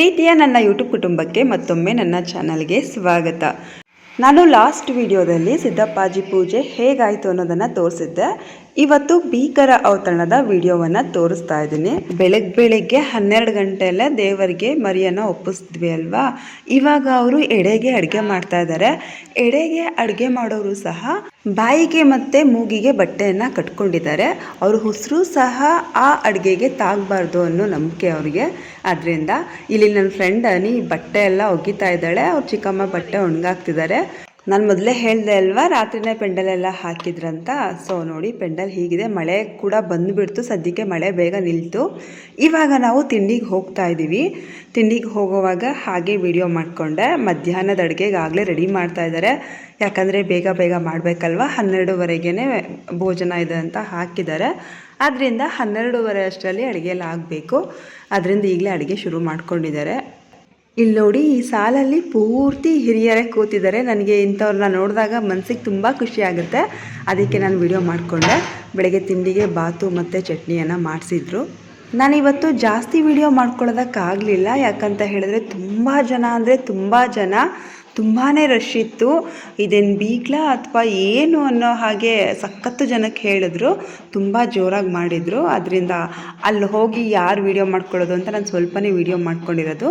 ಪ್ರೀತಿಯ ನನ್ನ ಯೂಟ್ಯೂಬ್ ಕುಟುಂಬಕ್ಕೆ ಮತ್ತೊಮ್ಮೆ ನನ್ನ ಚಾನಲ್ಗೆ ಸ್ವಾಗತ. ನಾನು ಲಾಸ್ಟ್ ವಿಡಿಯೋದಲ್ಲಿ ಸಿದ್ದಪ್ಪಾಜಿ ಪೂಜೆ ಹೇಗಾಯಿತು ಅನ್ನೋದನ್ನು ತೋರಿಸಿದ್ದೆ. ಇವತ್ತು ಭೀಕರ ಅವತರಣದ ವಿಡಿಯೋವನ್ನ ತೋರಿಸ್ತಾ ಇದ್ದೀನಿ. ಬೆಳಗ್ಗೆ ಬೆಳಗ್ಗೆ ಹನ್ನೆರಡು ಗಂಟೆಯಲ್ಲ ದೇವರಿಗೆ ಮರಿಯನ್ನ ಒಪ್ಪಿಸಿದ್ವಿ ಅಲ್ವಾ? ಇವಾಗ ಅವರು ಎಡೆಗೆ ಅಡುಗೆ ಮಾಡ್ತಾ ಇದ್ದಾರೆ. ಎಡೆಗೆ ಅಡುಗೆ ಮಾಡೋರು ಸಹ ಬಾಯಿಗೆ ಮತ್ತೆ ಮೂಗಿಗೆ ಬಟ್ಟೆಯನ್ನು ಕಟ್ಕೊಂಡಿದ್ದಾರೆ. ಅವ್ರ ಉಸಿರು ಸಹ ಆ ಅಡುಗೆಗೆ ತಾಗಬಾರ್ದು ಅನ್ನೋ ನಂಬಿಕೆ ಅವ್ರಿಗೆ. ಅದರಿಂದ ಇಲ್ಲಿ ನನ್ನ ಫ್ರೆಂಡ್ ಅನಿ ಬಟ್ಟೆ ಎಲ್ಲ ಒಗಿತಾ ಇದ್ದಾಳೆ. ಅವ್ರ ಚಿಕ್ಕಮ್ಮ ಬಟ್ಟೆ ಒಣಗಾಕ್ತಿದ್ದಾರೆ. ನಾನು ಮೊದಲೇ ಹೇಳಿದೆ ಅಲ್ವಾ, ರಾತ್ರಿನೇ ಪೆಂಡಲೆಲ್ಲ ಹಾಕಿದ್ರಂತ. ಸೊ ನೋಡಿ ಪೆಂಡಲ್ ಹೀಗಿದೆ. ಮಳೆ ಕೂಡ ಬಂದುಬಿಡ್ತು. ಸದ್ಯಕ್ಕೆ ಮಳೆ ಬೇಗ ನಿಲ್ತು. ಇವಾಗ ನಾವು ತಿಂಡಿಗೆ ಹೋಗ್ತಾ ಇದ್ದೀವಿ ತಿಂಡಿಗೆ ಹೋಗುವಾಗ ಹಾಗೆ ವಿಡಿಯೋ ಮಾಡಿಕೊಂಡೆ. ಮಧ್ಯಾಹ್ನದ ಅಡುಗೆಗಾಗಲೇ ರೆಡಿ ಮಾಡ್ತಾ ಇದ್ದಾರೆ ಯಾಕಂದರೆ ಬೇಗ ಬೇಗ ಮಾಡಬೇಕಲ್ವ? ಹನ್ನೆರಡುವರೆಗೇ ಭೋಜನ ಇದೆ ಅಂತ ಹಾಕಿದ್ದಾರೆ ಆದ್ದರಿಂದ ಹನ್ನೆರಡೂವರೆ ಅಷ್ಟರಲ್ಲಿ ಅಡುಗೆ ಎಲ್ಲ ಆಗಬೇಕು. ಅದರಿಂದ ಈಗಲೇ ಅಡುಗೆ ಶುರು ಮಾಡ್ಕೊಂಡಿದ್ದಾರೆ. ಇಲ್ಲಿ ನೋಡಿ ಈ ಸಾಲಲ್ಲಿ ಪೂರ್ತಿ ಹಿರಿಯರೇ ಕೂತಿದ್ದಾರೆ. ನನಗೆ ಇಂಥವ್ರನ್ನ ನೋಡಿದಾಗ ಮನಸ್ಸಿಗೆ ತುಂಬ ಖುಷಿ ಆಗುತ್ತೆ. ಅದಕ್ಕೆ ನಾನು ವಿಡಿಯೋ ಮಾಡಿಕೊಂಡೆ. ಬೆಳಗ್ಗೆ ತಿಂಡಿಗೆ ಬಾತು ಮತ್ತು ಚಟ್ನಿಯನ್ನು ಮಾಡಿಸಿದ್ರು. ನಾನಿವತ್ತು ಜಾಸ್ತಿ ವಿಡಿಯೋ ಮಾಡ್ಕೊಳ್ಳೋದಕ್ಕಾಗಲಿಲ್ಲ. ಯಾಕಂತ ಹೇಳಿದ್ರೆ ತುಂಬ ಜನ ಅಂದರೆ ತುಂಬ ಜನ ತುಂಬಾ ರಶ್ ಇತ್ತು. ಇದೇನು ಬೀಗ್ಲಾ ಅಥವಾ ಏನು ಅನ್ನೋ ಹಾಗೆ ಸಖತ್ತು ಜನಕ್ಕೆ ಹೇಳಿದ್ರು. ತುಂಬ ಜೋರಾಗಿ ಮಾಡಿದರು. ಅದರಿಂದ ಅಲ್ಲಿ ಹೋಗಿ ಯಾರು ವೀಡಿಯೋ ಮಾಡ್ಕೊಳ್ಳೋದು ಅಂತ ನಾನು ಸ್ವಲ್ಪನೇ ವೀಡಿಯೋ ಮಾಡ್ಕೊಂಡಿರೋದು.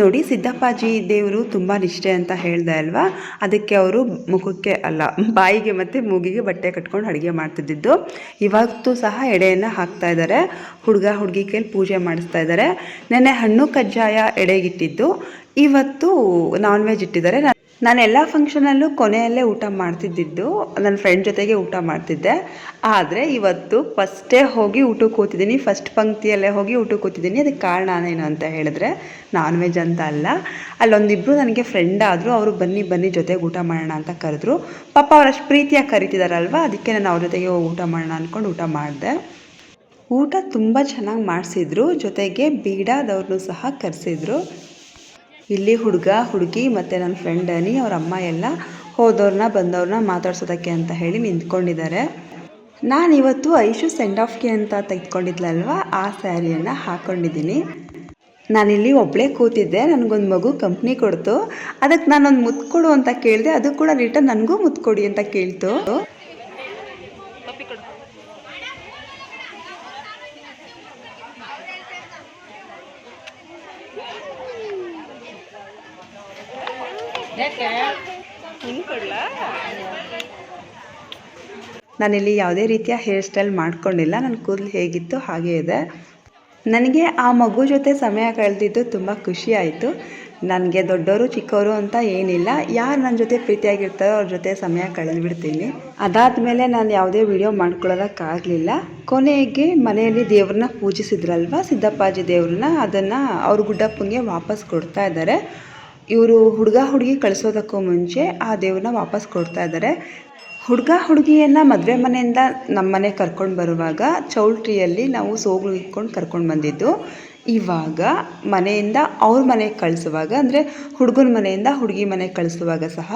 ನೋಡಿ ಸಿದ್ದಪ್ಪಾಜಿ ದೇವರು ತುಂಬ ನಿಷ್ಠೆ ಅಂತ ಹೇಳ್ದೆ ಅಲ್ವಾ? ಅದಕ್ಕೆ ಅವರು ಮುಖಕ್ಕೆ ಅಲ್ಲ, ಬಾಯಿಗೆ ಮತ್ತು ಮೂಗಿಗೆ ಬಟ್ಟೆ ಕಟ್ಕೊಂಡು ಅಡುಗೆ ಮಾಡ್ತಿದ್ದಿದ್ದು. ಇವತ್ತು ಸಹ ಎಡೆಯನ್ನು ಹಾಕ್ತಾ ಇದ್ದಾರೆ ಹುಡುಗ ಹುಡುಗಿ ಕೈಲಿ ಪೂಜೆ ಮಾಡಿಸ್ತಾ ಇದ್ದಾರೆ ನೆನ್ನೆ ಹಣ್ಣು ಕಜ್ಜಾಯ ಎಡೆಗಿಟ್ಟಿದ್ದು ಇವತ್ತು ನಾನ್ ವೆಜ್ ಇಟ್ಟಿದ್ದಾರೆ. ನಾನು ಎಲ್ಲ ಫಂಕ್ಷನಲ್ಲೂ ಕೊನೆಯಲ್ಲೇ ಊಟ ಮಾಡ್ತಿದ್ದಿದ್ದು, ನನ್ನ ಫ್ರೆಂಡ್ ಜೊತೆಗೆ ಊಟ ಮಾಡ್ತಿದ್ದೆ. ಆದರೆ ಇವತ್ತು ಫಸ್ಟೇ ಹೋಗಿ ಊಟಕ್ಕೆ ಕೂತಿದ್ದೀನಿ ಫಸ್ಟ್ ಪಂಕ್ತಿಯಲ್ಲೇ ಹೋಗಿ ಊಟಕ್ಕೆ ಕೂತಿದ್ದೀನಿ. ಅದಕ್ಕೆ ಕಾರಣ ಏನು ಅಂತ ಹೇಳಿದ್ರೆ ನಾನ್ ವೆಜ್ ಅಂತ ಅಲ್ಲ. ಅಲ್ಲೊಂದಿಬ್ಬರು ನನಗೆ ಫ್ರೆಂಡ್ ಆದರೂ, ಅವರು ಬನ್ನಿ ಬನ್ನಿ ಜೊತೆಗೆ ಊಟ ಮಾಡೋಣ ಅಂತ ಕರೆದ್ರು. ಪಾಪ ಅವರಷ್ಟು ಪ್ರೀತಿಯಾಗಿ ಕರಿತಿದಾರಲ್ವ? ಅದಕ್ಕೆ ನಾನು ಅವ್ರ ಜೊತೆಗೆ ಊಟ ಮಾಡೋಣ ಅಂದ್ಕೊಂಡು ಊಟ ಮಾಡಿದೆ. ಊಟ ತುಂಬ ಚೆನ್ನಾಗಿ ಮಾಡಿಸಿದ್ರು. ಜೊತೆಗೆ ಬೀಡಾದವ್ರನ್ನೂ ಸಹ ಕರೆಸಿದ್ರು. ಇಲ್ಲಿ ಹುಡುಗ, ಹುಡುಗಿ ಮತ್ತು ನನ್ನ ಫ್ರೆಂಡ್ ಅನಿ, ಅವ್ರ ಅಮ್ಮ ಎಲ್ಲ ಹೋದವ್ರನ್ನ, ಬಂದವ್ರನ್ನ ಮಾತಾಡ್ಸೋದಕ್ಕೆ ಅಂತ ಹೇಳಿ ನಿಂತ್ಕೊಂಡಿದ್ದಾರೆ. ನಾನಿವತ್ತು ಐಶು ಸೆಂಡ್ ಆಫ್ಗೆ ಅಂತ ತೆಗೆದುಕೊಂಡಿದ್ಲಲ್ವ? ಆ ಸ್ಯಾರಿಯನ್ನು ಹಾಕ್ಕೊಂಡಿದ್ದೀನಿ ನಾನಿಲ್ಲಿ ಒಬ್ಬಳೇ ಕೂತಿದ್ದೆ, ನನಗೊಂದು ಮಗು ಕಂಪ್ನಿ ಕೊಡ್ತು. ಅದಕ್ಕೆ ನಾನೊಂದು ಮುತ್ತು ಕೊಡು ಅಂತ ಕೇಳಿದೆ, ಅದು ಕೂಡ ರಿಟರ್ನ್ ನನಗೂ ಮುತ್ತು ಅಂತ ಕೇಳ್ತು. ನಾನಿಲ್ಲಿ ಯಾವುದೇ ರೀತಿಯ ಹೇರ್ ಸ್ಟೈಲ್ ಮಾಡ್ಕೊಂಡಿಲ್ಲ. ನನ್ನ ಕೂದಲು ಹೇಗಿತ್ತು ಹಾಗೇ ಇದೆ. ನನಗೆ ಆ ಮಗು ಜೊತೆ ಸಮಯ ಕಳೆದಿದ್ದು ತುಂಬ ಖುಷಿ ಆಯಿತು. ನನಗೆ ದೊಡ್ಡವರು ಚಿಕ್ಕವರು ಅಂತ ಏನಿಲ್ಲ. ಯಾರು ನನ್ನ ಜೊತೆ ಪ್ರೀತಿಯಾಗಿರ್ತಾರೋ ಅವ್ರ ಜೊತೆ ಸಮಯ ಕಳೆದುಬಿಡ್ತೀನಿ. ಅದಾದಮೇಲೆ ನಾನು ಯಾವುದೇ ವಿಡಿಯೋ ಮಾಡ್ಕೊಳ್ಳೋದಕ್ಕಾಗಲಿಲ್ಲ. ಕೊನೆಗೆ ಮನೆಯಲ್ಲಿ ದೇವ್ರನ್ನ ಪೂಜಿಸಿದ್ರಲ್ವ? ಸಿದ್ದಪ್ಪಾಜಿ ದೇವ್ರನ್ನ. ಅದನ್ನು ಅವ್ರ ಗುಡ್ಡಪ್ಪಂಗೆ ವಾಪಸ್ ಕೊಡ್ತಾ ಇದ್ದಾರೆ. ಇವರು ಹುಡುಗ ಹುಡುಗಿ ಕಳಿಸೋದಕ್ಕೂ ಮುಂಚೆ ಆ ದೇವ್ರನ್ನ ವಾಪಸ್ ಕೊಡ್ತಾ ಇದ್ದಾರೆ ಹುಡುಗ ಹುಡುಗಿಯನ್ನು ಮದುವೆ ಮನೆಯಿಂದ ನಮ್ಮ ಮನೆಗೆ ಕರ್ಕೊಂಡು ಬರುವಾಗ ಚೌಲ್ಟ್ರಿಯಲ್ಲಿ ನಾವು ಸೋಗಲು ಇಟ್ಕೊಂಡು ಕರ್ಕೊಂಡು ಬಂದಿದ್ದು. ಇವಾಗ ಮನೆಯಿಂದ ಅವ್ರ ಮನೆಗೆ ಕಳಿಸುವಾಗ, ಅಂದರೆ ಹುಡುಗನ ಮನೆಯಿಂದ ಹುಡುಗಿ ಮನೆಗೆ ಕಳಿಸುವಾಗ ಸಹ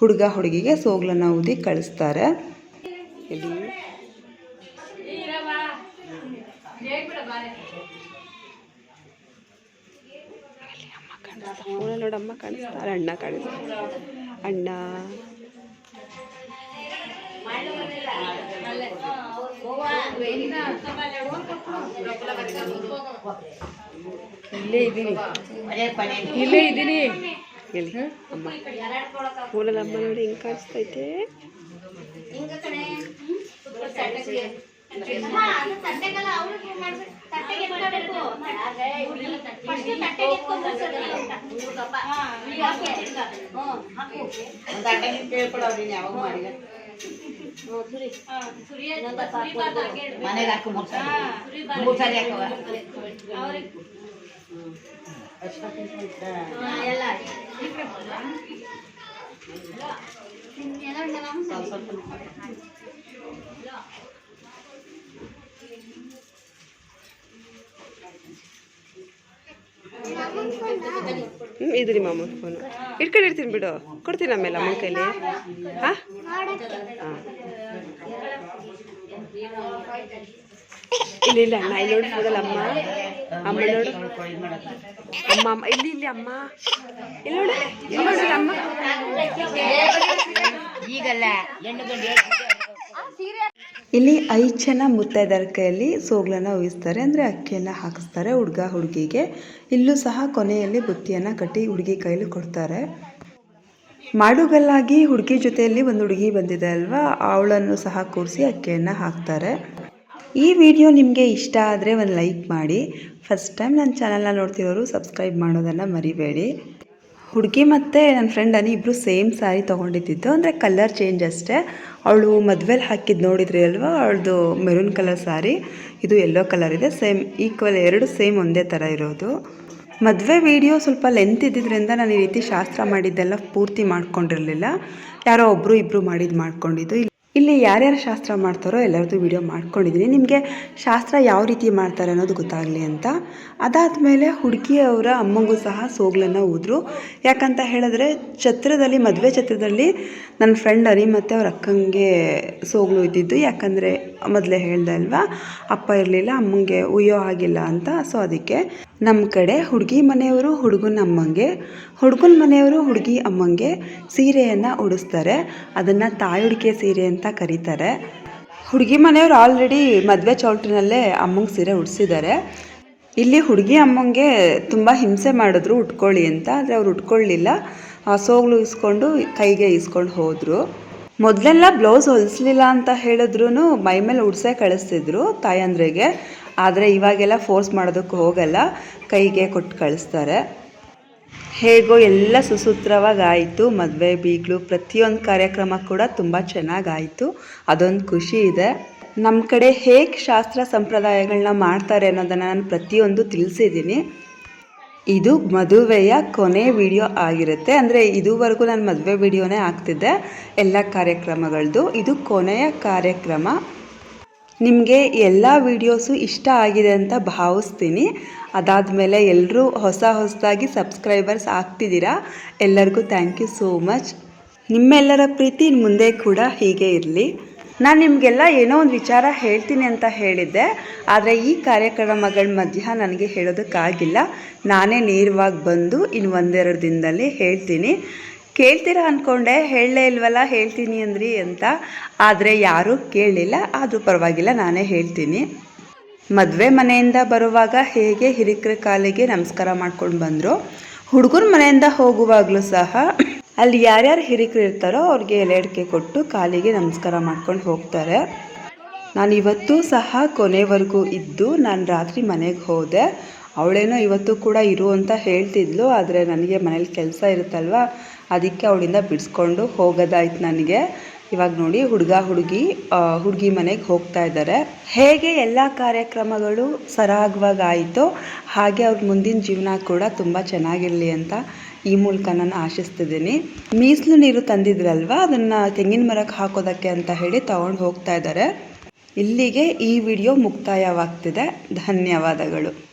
ಹುಡುಗ ಹುಡುಗಿಗೆ ಸೋಗ್ಲನ್ನು ಊದಿ ಕಳಿಸ್ತಾರೆ. ಫೋನ ನೋಡಮ್ಮ ಕಾಣಿಸ್ತಾರೆ, ಅಣ್ಣ ಕಾಣಿಸ್ತಾರೆ. ಅಣ್ಣ. ಇಲ್ಲೇ ಇದ್ದೀನಿ. ಇಲ್ಲೇ ಇದ್ದೀನಿ. ಹೇಳಿ, ಅಮ್ಮ. ಫೋನಲ್ಲಿ ಅಮ್ಮ ನೋಡಿ ಹಿಂಗೆ ಕಾಣಿಸ್ತೈತೆ. ಮನೆಗೆ ಹಾಕು ಮೂರು ಸಾರಿ ಮೂರು ಸಾರಿ ಹಾಕವ ಹ್ಞೂ ಇದು ನಿಮ್ಮ ಅಮ್ಮನ ಫೋನು ಇಟ್ಕೊಂಡಿರ್ತೀನಿ ಬಿಡು. ಕೊಡ್ತೀನಿ ಆಮೇಲೆ ಅಮ್ಮನ ಕೈಲಿ. ಹಾಂ? ಹಾಂ. ಇಲ್ಲ ಇಲ್ಲ ಅಣ್ಣ ಇಲ್ಲಿ ನೋಡಿ ಹೋಗಲ್ಲ ಅಮ್ಮ. ಅಮ್ಮ ನೋಡು. ಅಮ್ಮ ಅಮ್ಮ, ಇಲ್ಲಿ ಇಲ್ಲಿ ಅಮ್ಮ. ಇಲ್ಲಿ ನೋಡಿ. ಇಲ್ಲಿ ನೋಡಿ ಅಮ್ಮ. ಈಗಲ್ಲ, ಹೆಣ್ಣು ಗಂಡು ಇಲ್ಲಿ ಐದು ಜನ ಮುತ್ತೈದರ ಕೈಯಲ್ಲಿ ಸೋಗ್ಲನ್ನ ಉಯಿಸ್ತಾರೆ, ಅಂದರೆ ಅಕ್ಕಿಯನ್ನು ಹಾಕಿಸ್ತಾರೆ ಹುಡುಗ ಹುಡುಗಿಗೆ. ಇಲ್ಲೂ ಸಹ ಕೊನೆಯಲ್ಲಿ ಬುತ್ತಿಯನ್ನು ಕಟ್ಟಿ ಹುಡುಗಿ ಕೈಲಿ ಕೊಡ್ತಾರೆ. ಮಾಡುಗಲ್ಲಾಗಿ ಹುಡುಗಿ ಜೊತೆಯಲ್ಲಿ ಒಂದು ಹುಡುಗಿ ಬಂದಿದೆ ಅಲ್ವಾ? ಅವಳನ್ನು ಸಹ ಕೂರಿಸಿ ಅಕ್ಕಿಯನ್ನು ಹಾಕ್ತಾರೆ. ಈ ವಿಡಿಯೋ ನಿಮಗೆ ಇಷ್ಟ ಆದರೆ ಒಂದು ಲೈಕ್ ಮಾಡಿ. ಫಸ್ಟ್ ಟೈಮ್ ನನ್ನ ಚಾನಲ್ನ ನೋಡ್ತಿರೋರು ಸಬ್ಸ್ಕ್ರೈಬ್ ಮಾಡೋದನ್ನು ಮರಿಬೇಡಿ. ಹುಡುಗಿ ಮತ್ತು ನನ್ನ ಫ್ರೆಂಡ್ ಅನಿ ಇಬ್ಬರು ಸೇಮ್ ಸ್ಯಾರಿ ತೊಗೊಂಡಿದ್ದು ಅಂದರೆ ಕಲರ್ ಚೇಂಜ್ ಅಷ್ಟೇ. ಅವಳು ಮದುವೆಲಿ ಹಾಕಿದ್ದು ನೋಡಿದ್ರಿ ಅಲ್ವಾ? ಅವಳದು ಮೆರೂನ್ ಕಲರ್ ಸ್ಯಾರಿ ಇದು ಎಲ್ಲೋ ಕಲರ್ ಇದೆ. ಸೇಮ್ ಈಕ್ವಲ್ ಎರಡು ಸೇಮ್ ಒಂದೇ ಥರ ಇರೋದು. ಮದುವೆ ವಿಡಿಯೋ ಸ್ವಲ್ಪ ಲೆಂತ್ ಇದ್ದಿದ್ದರಿಂದ ನಾನು ಈ ರೀತಿ ಶಾಸ್ತ್ರ ಮಾಡಿದ್ದೆಲ್ಲ ಪೂರ್ತಿ ಮಾಡ್ಕೊಂಡಿರಲಿಲ್ಲ. ಯಾರೋ ಒಬ್ಬರು ಇಬ್ಬರು ಮಾಡಿದ್ದು ಮಾಡ್ಕೊಂಡಿದ್ದು. ಇಲ್ಲಿ- ಯಾರ್ಯಾರು ಶಾಸ್ತ್ರ ಮಾಡ್ತಾರೋ ಎಲ್ಲರದ್ದು ವಿಡಿಯೋ ಮಾಡ್ಕೊಂಡಿದ್ದೀನಿ. ನಿಮಗೆ ಶಾಸ್ತ್ರ ಯಾವ ರೀತಿ ಮಾಡ್ತಾರೆ ಅನ್ನೋದು ಗೊತ್ತಾಗಲಿ ಅಂತ. ಅದಾದಮೇಲೆ ಹುಡುಗಿಯವರ ಅಮ್ಮಂಗೂ ಸಹ ಸೋಗ್ಲನ್ನು ಊದರು ಯಾಕಂತ ಹೇಳಿದ್ರೆ ಛತ್ರದಲ್ಲಿ, ಮದುವೆ ಛತ್ರದಲ್ಲಿ ನನ್ನ ಫ್ರೆಂಡ್ ಅರಿ ಮತ್ತು ಅವ್ರ ಅಕ್ಕಂಗೆ ಸೋಗ್ಲು ಇದ್ದಿದ್ದು. ಯಾಕಂದರೆ ಮೊದಲೇ ಹೇಳ್ದೆ ಅಲ್ವಾ, ಅಪ್ಪ ಇರಲಿಲ್ಲ, ಅಮ್ಮಂಗೆ ಉಯ್ಯೋ ಆಗಿಲ್ಲ ಅಂತ. ಸೊ ಅದಕ್ಕೆ ನಮ್ಮ ಕಡೆ ಹುಡುಗಿ ಮನೆಯವರು ಹುಡುಗನ ಅಮ್ಮಂಗೆ, ಹುಡುಗನ ಮನೆಯವರು ಹುಡುಗಿ ಅಮ್ಮಂಗೆ ಸೀರೆಯನ್ನು ಉಡಿಸ್ತಾರೆ. ಅದನ್ನು ತಾಯುಡಿಕೆ ಸೀರೆ ಅಂತ ಕರೀತಾರೆ. ಹುಡುಗಿ ಮನೆಯವರು ಆಲ್ರೆಡಿ ಮದುವೆ ಚೌಲ್ಟ್ರಿನಲ್ಲೇ ಅಮ್ಮಂಗೆ ಸೀರೆ ಉಡಿಸಿದ್ದಾರೆ. ಇಲ್ಲಿ ಹುಡುಗಿ ಅಮ್ಮಂಗೆ ತುಂಬ ಹಿಂಸೆ ಮಾಡಿದ್ರು, ಉಟ್ಕೊಳ್ಳಿ ಅಂತ. ಆದರೆ ಅವ್ರು ಉಟ್ಕೊಳ್ಳಿಲ್ಲ. ಸೋಗ್ಲು ಇಸ್ಕೊಂಡು ಕೈಗೆ ಇಸ್ಕೊಂಡು ಹೋದರು. ಮೊದಲೆಲ್ಲ ಬ್ಲೌಸ್ ಹೊಲಿಸ್ಲಿಲ್ಲ ಅಂತ ಹೇಳಿದ್ರು ಮೈ ಮೇಲೆ ಉಡ್ಸೇ ಕಳಿಸ್ತಿದ್ರು ತಾಯಂದ್ರಿಗೆ. ಆದರೆ ಇವಾಗೆಲ್ಲ ಫೋರ್ಸ್ ಮಾಡೋದಕ್ಕೆ ಹೋಗಲ್ಲ. ಕೈಗೆ ಕೊಟ್ಟು ಕಳಿಸ್ತಾರೆ. ಹೇಗೋ ಎಲ್ಲ ಸುಸೂತ್ರವಾಗಿ ಆಯಿತು. ಮದುವೆ, ಬೀಗ್ಲು, ಪ್ರತಿಯೊಂದು ಕಾರ್ಯಕ್ರಮ ಕೂಡ ತುಂಬ ಚೆನ್ನಾಗಾಯಿತು. ಅದೊಂದು ಖುಷಿ ಇದೆ. ನಮ್ಮ ಕಡೆ ಹೇಗೆ ಶಾಸ್ತ್ರ ಸಂಪ್ರದಾಯಗಳನ್ನ ಮಾಡ್ತಾರೆ ಅನ್ನೋದನ್ನು ನಾನು ಪ್ರತಿಯೊಂದು ತಿಳಿಸಿದ್ದೀನಿ ಇದು ಮದುವೆಯ ಕೊನೆ ವಿಡಿಯೋ ಆಗಿರುತ್ತೆ. ಅಂದರೆ ಇದುವರೆಗೂ ನಾನು ಮದುವೆ ವಿಡಿಯೋನೇ ಆಗ್ತಿದ್ದೆ ಎಲ್ಲ ಕಾರ್ಯಕ್ರಮಗಳದ್ದು ಇದು ಕೊನೆಯ ಕಾರ್ಯಕ್ರಮ. ನಿಮಗೆ ಎಲ್ಲ ವೀಡಿಯೋಸು ಇಷ್ಟ ಆಗಿದೆ ಅಂತ ಭಾವಿಸ್ತೀನಿ. ಅದಾದ ಮೇಲೆ ಎಲ್ಲರೂ ಹೊಸ ಹೊಸದಾಗಿ ಸಬ್ಸ್ಕ್ರೈಬರ್ಸ್ ಆಗ್ತಿದ್ದೀರಾ? ಎಲ್ಲರಿಗೂ ಥ್ಯಾಂಕ್ ಯು ಸೋ ಮಚ್ ನಿಮ್ಮೆಲ್ಲರ ಪ್ರೀತಿ ಮುಂದೆ ಕೂಡ ಹೀಗೆ ಇರಲಿ. ನಾನು ನಿಮಗೆಲ್ಲ ಏನೋ ಒಂದು ವಿಚಾರ ಹೇಳ್ತೀನಿ ಅಂತ ಹೇಳಿದ್ದೆ. ಆದರೆ ಈ ಕಾರ್ಯಕ್ರಮಗಳ ಮಧ್ಯ ನನಗೆ ಹೇಳೋದಕ್ಕಾಗಿಲ್ಲ. ನಾನೇ ನೇರವಾಗಿ ಬಂದು ಇನ್ನು ಒಂದೆರಡು ದಿನದಲ್ಲಿ ಹೇಳ್ತೀನಿ. ಕೇಳ್ತೀರಾ ಅಂದ್ಕೊಂಡೆ ಹೇಳಲೇ ಇಲ್ವಲ್ಲ, ಹೇಳ್ತೀನಿ ಅಂದ್ರಿ ಅಂತ. ಆದರೆ ಯಾರೂ ಕೇಳಲಿಲ್ಲ ಆದರೂ ಪರವಾಗಿಲ್ಲ, ನಾನೇ ಹೇಳ್ತೀನಿ. ಮದುವೆ ಮನೆಯಿಂದ ಬರುವಾಗ ಹೇಗೆ ಹಿರಿಕರ ಕಾಲಿಗೆ ನಮಸ್ಕಾರ ಮಾಡ್ಕೊಂಡು ಬಂದರು. ಹುಡುಗರ ಮನೆಯಿಂದ ಹೋಗುವಾಗಲೂ ಸಹ ಅಲ್ಲಿ ಯಾರ್ಯಾರು ಹಿರಿಕರು ಇರ್ತಾರೋ ಅವ್ರಿಗೆ ಎಲೆಡಿಕೆ ಕೊಟ್ಟು ಕಾಲಿಗೆ ನಮಸ್ಕಾರ ಮಾಡ್ಕೊಂಡು ಹೋಗ್ತಾರೆ. ನಾನು ಇವತ್ತು ಸಹ ಕೊನೆವರೆಗೂ ಇದ್ದು ನಾನು ರಾತ್ರಿ ಮನೆಗೆ ಹೋದೆ. ಅವಳೇನೋ ಇವತ್ತು ಕೂಡ ಇರು ಅಂತ ಹೇಳ್ತಿದ್ಲು, ಆದರೆ ನನಗೆ ಮನೇಲಿ ಕೆಲಸ ಇರುತ್ತಲ್ವ ಅದಕ್ಕೆ ಅವಳಿಂದ ಬಿಡಿಸ್ಕೊಂಡು ಹೋಗೋದಾಯ್ತು ನನಗೆ. ಇವಾಗ ನೋಡಿ ಹುಡುಗ ಹುಡುಗಿ ಹುಡುಗಿ ಮನೆಗೆ ಹೋಗ್ತಾ ಇದ್ದಾರೆ. ಹೇಗೆ ಎಲ್ಲ ಕಾರ್ಯಕ್ರಮಗಳು ಸರಾಗವಾಗಿ ಹಾಗೆ ಅವ್ರ ಮುಂದಿನ ಜೀವನ ಕೂಡ ತುಂಬ ಚೆನ್ನಾಗಿರಲಿ ಅಂತ ಈ ಮೂಲಕ ನಾನು ಆಶಿಸ್ತಿದ್ದೀನಿ. ಮೀಸಲು ನೀರು ತಂದಿದ್ರಲ್ವ? ಅದನ್ನು ತೆಂಗಿನ ಮರಕ್ಕೆ ಹಾಕೋದಕ್ಕೆ ಅಂತ ಹೇಳಿ ತಗೊಂಡು ಹೋಗ್ತಾ ಇದ್ದಾರೆ. ಇಲ್ಲಿಗೆ ಈ ವಿಡಿಯೋ ಮುಕ್ತಾಯವಾಗ್ತಿದೆ. ಧನ್ಯವಾದಗಳು.